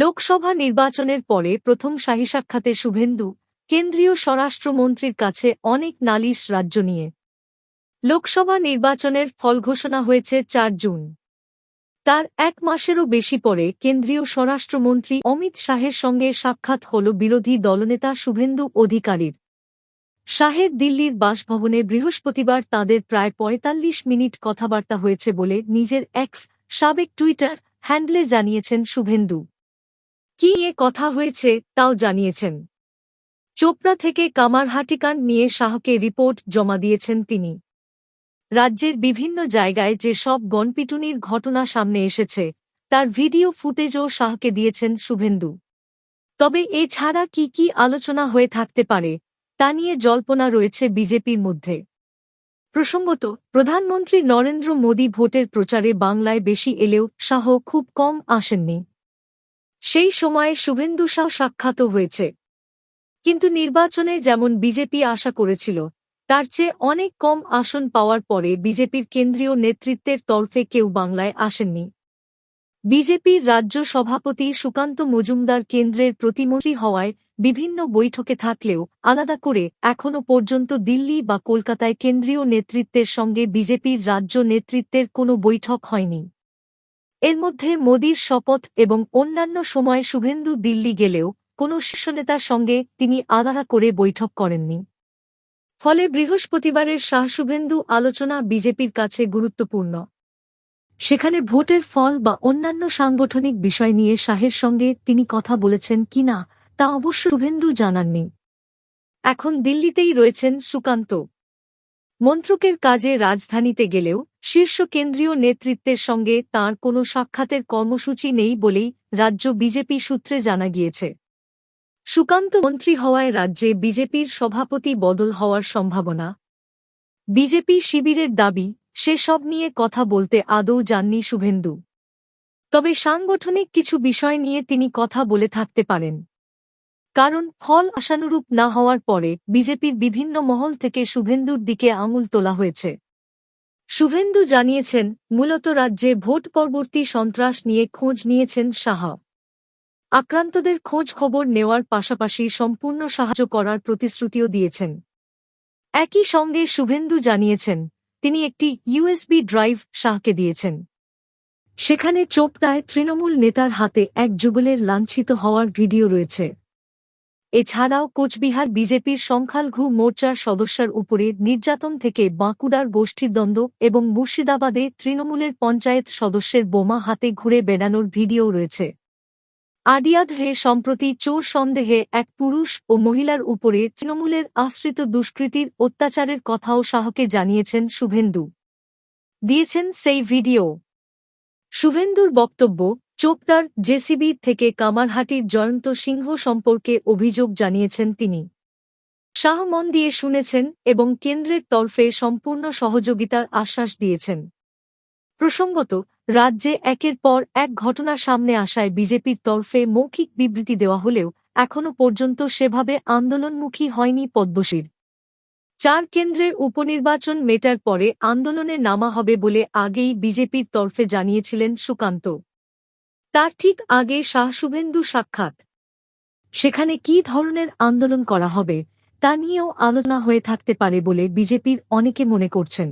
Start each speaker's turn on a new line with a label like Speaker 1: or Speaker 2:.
Speaker 1: লোকসভা নির্বাচনের পরে প্রথম শাহী সাক্ষাতে শুভেন্দু, কেন্দ্রীয় স্বরাষ্ট্রমন্ত্রীর কাছে অনেক নালিশ রাজ্য নিয়ে। লোকসভা নির্বাচনের ফল ঘোষণা হয়েছে চার জুন। তার এক মাসেরও বেশি পরে কেন্দ্রীয় স্বরাষ্ট্রমন্ত্রী অমিত শাহের সঙ্গে সাক্ষাৎ হল বিরোধী দলনেতা শুভেন্দু অধিকারীর। শাহের দিল্লির বাসভবনে বৃহস্পতিবার তাদের প্রায় ৪৫ মিনিট কথাবার্তা হয়েছে বলে নিজের এক্স সাবেক টুইটার হ্যান্ডলে জানিয়েছেন শুভেন্দু। কি এ কথা হয়েছে তাও জানিয়েছেন। চোপড়া থেকে কামারহাটিকান নিয়ে শাহকে রিপোর্ট জমা দিয়েছেন তিনি। রাজ্যের বিভিন্ন জায়গায় যে সব গণপিটুনির ঘটনা সামনে এসেছে, তার ভিডিও ফুটেজও শাহকে দিয়েছেন শুভেন্দু। তবে এ ছাড়া কি কি আলোচনা হয়ে থাকতে পারে, তা নিয়ে জল্পনা রয়েছে বিজেপির মধ্যে। প্রসঙ্গত, প্রধানমন্ত্রী নরেন্দ্র মোদী ভোটের প্রচারে বাংলায় বেশি এলেও শাহ খুব কম আসেননি। সেই সময়ে শুভেন্দু শাহ সাক্ষাৎও হয়েছে। কিন্তু নির্বাচনে যেমন বিজেপি আশা করেছিল, তার চেয়ে অনেক কম আসন পাওয়ার পরে বিজেপির কেন্দ্রীয় নেতৃত্বের তরফে কেউ বাংলায় আসেননি। বিজেপির রাজ্য সভাপতি সুকান্ত মজুমদার কেন্দ্রের প্রতিমন্ত্রী হওয়ায় বিভিন্ন বৈঠকে থাকলেও আলাদা করে এখনও পর্যন্ত দিল্লি বা কলকাতায় কেন্দ্রীয় নেতৃত্বের সঙ্গে বিজেপির রাজ্য নেতৃত্বের কোনো বৈঠক হয়নি। এর মধ্যে মোদীর শপথ এবং অন্যান্য সময়ে শুভেন্দু দিল্লি গেলেও কোনো শীর্ষনেতার সঙ্গে তিনি আলাদা করে বৈঠক করেননি। ফলে বৃহস্পতিবারের শাহ শুভেন্দু আলোচনা বিজেপির কাছে গুরুত্বপূর্ণ। সেখানে ভোটের ফল বা অন্যান্য সাংগঠনিক বিষয় নিয়ে শাহের সঙ্গে তিনি কথা বলেছেন কিনা তা অবশ্য শুভেন্দু জানাননি। এখন দিল্লিতেই রয়েছেন সুকান্ত। মন্ত্রকের কাজে রাজধানীতে গেলেও শীর্ষ কেন্দ্রীয় নেতৃত্বের সঙ্গে তার কোনো সাক্ষাতের কর্মসূচি নেই বলেই রাজ্য বিজেপি সূত্রে জানা গিয়েছে। সুকান্ত মন্ত্রী হওয়ায় রাজ্যে বিজেপির সভাপতি বদল হওয়ার সম্ভাবনা। বিজেপি শিবিরের দাবি, সেসব নিয়ে কথা বলতে আদৌ যাননি শুভেন্দু। তবে সাংগঠনিক কিছু বিষয় নিয়ে তিনি কথা বলে থাকতে পারেন। কারণ ফল আশানুরূপ না হওয়ার পরে বিজেপির বিভিন্ন মহল থেকে শুভেন্দুর দিকে আঙুল তোলা হয়েছে। শুভেন্দু জানিয়েছেন, মূলত রাজ্যে ভোট পরবর্তী সন্ত্রাস নিয়ে খোঁজ নিয়েছেন শাহ। আক্রান্তদের খোঁজ খবর নেওয়ার পাশাপাশি সম্পূর্ণ সাহায্য করার প্রতিশ্রুতিও দিয়েছেন। একই সঙ্গে শুভেন্দু জানিয়েছেন, তিনি একটি ইউএসবি ড্রাইভ শাহকে দিয়েছেন। সেখানে চোপটায় তৃণমূল নেতার হাতে এক যুগলের লাঞ্ছিত হওয়ার ভিডিও রয়েছে। এছাড়াও কোচবিহার বিজেপির সংখ্যালঘু মোর্চার সদস্যের উপরে নির্যাতন থেকে বাঁকুড়ার গোষ্ঠীদ্বন্দ্ব এবং মুর্শিদাবাদে তৃণমূলের পঞ্চায়েত সদস্যের বোমা হাতে ঘুরে বেড়ানোর ভিডিও রয়েছে। আডিয়াদহে সম্প্রতি চোর সন্দেহে এক পুরুষ ও মহিলার উপরে তৃণমূলের আশ্রিত দুষ্কৃতির অত্যাচারের কথাও শাহকে জানিয়েছেন শুভেন্দু। দিয়েছেন সেই ভিডিও। শুভেন্দুর বক্তব্য চোপড়ার জেসিবি থেকে কামারহাটির জয়ন্ত সিংহ সম্পর্কে অভিযোগ জানিয়েছেন তিনি। শাহ মন দিয়ে শুনেছেন এবং কেন্দ্রের তরফে সম্পূর্ণ সহযোগিতার আশ্বাস দিয়েছেন। প্রসঙ্গত, রাজ্যে একের পর এক ঘটনা সামনে আসায় বিজেপির তরফে মৌখিক বিবৃতি দেওয়া হলেও এখনও পর্যন্ত সেভাবে আন্দোলনমুখী হয়নি পদ্মশীর চার কেন্দ্রে উপনির্বাচন মেটার পরে আন্দোলনে নামা হবে বলে আগেই বিজেপির তরফে জানিয়েছিলেন সুকান্ত। তার ঠিক আগে শাহ শুভেন্দু সাক্ষাৎ। সেখানে কি ধরনের আন্দোলন করা হবে, তা নিয়েও আলোচনা হয়ে থাকতে পারে বলে বিজেপির অনেকে মনে করছেন।